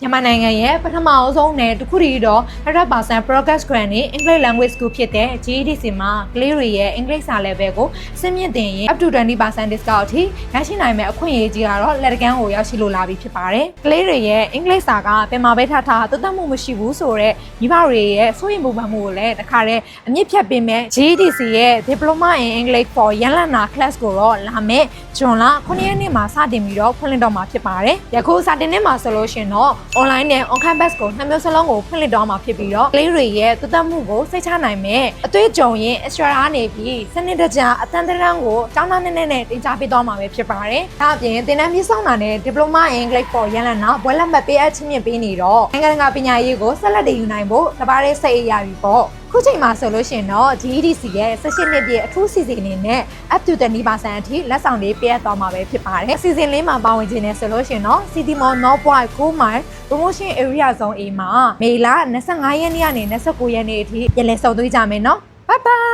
မြန်မာနိုင်ငံရဲ့ပထမအဆုံးနဲ့တခုတည်းတော့100% progress grant နဲ့ English language school ဖြစ်တဲ့ GEDC မှာကလေးတွေရဲ့ English စာ level ကိုစင့်မြင့်တင်ရင် up to 20% discount အထိရရှိနိုင်မယ့်အခွင့်အရေးကြီးကတော့လက်တကမ်းကိုရောက်ရှိလိုလာပြီဖြစ်ပါတယ်။ကလေးတွေရဲ့ English စာကပင်မာပဲထားထားတသက်မှုမရှိဘူးဆိုတော့မိဘတွေရဲ့စိုးရိမ်မှုမှမှုကိုလည်းတခါတည်းအမြင့်ဖြတ်ပေးမဲ့ GEDC ရဲ့ Diploma in English for ရန်လနာ class ကိုတော့လာမယ့်ဇွန်လ9ရက်နေ့မှာစတင်ပြီးတော့ဖွင့်လှစ်တော့မှာဖြစ်ပါတယ်။ယခုစတင်နေမှာဆိုလို့ရှိရင်တော့ online နဲ့ on campus ကိုနှစ်မျိုးစလုံးကိုဖွင့်လှစ်တော့မှာဖြစ်ပြီးတော့ကလေးတွေရဲ့တသက်မှုကိုစိတ်ချနိုင်မဲ့အတွေ့အကြုံရင် extra ကနေပြီးစနစ်တကျအတန်းတန်းကိုကျောင်းသားနဲ့နဲ့တင်ကြားပေးတော့မှာပဲဖြစ်ပါတယ်။ဒါအပြင်သင်တန်းပြည့်စုံတာနဲ့ Diploma in English for ရန်လနာဘွဲလက်မှတ်ပေးအပ်ချင်းမြင့်ပေးနေတော့နိုင်ငံတကာပညာရေးကိုဆက်လက်တည်ယူနိုင်ဖို့တပါးလေးစိတ်အရာပြီပေါ့။ခုချိန်မှာဆိုလို့ရှိရင်တော့ GEDC ရဲ့16နှစ်ပြည့်အထူးစီစဉ်အနေနဲ့ up to 20%အထိလက်ဆောင်လေးပေးအပ်သွားမှာပဲဖြစ်ပါတယ်။စီစဉ်လေးမှာပါဝင်ခြင်းနဲ့ဆိုလို့ရှိရင်တော့ City Mall North Point 9 mile promotion area zone A မှာမေလ25ရက်နေ့ကနေ29ရက်နေ့အထိပြန်လည်ဆုံသွေးကြမယ်နော်။ Bye bye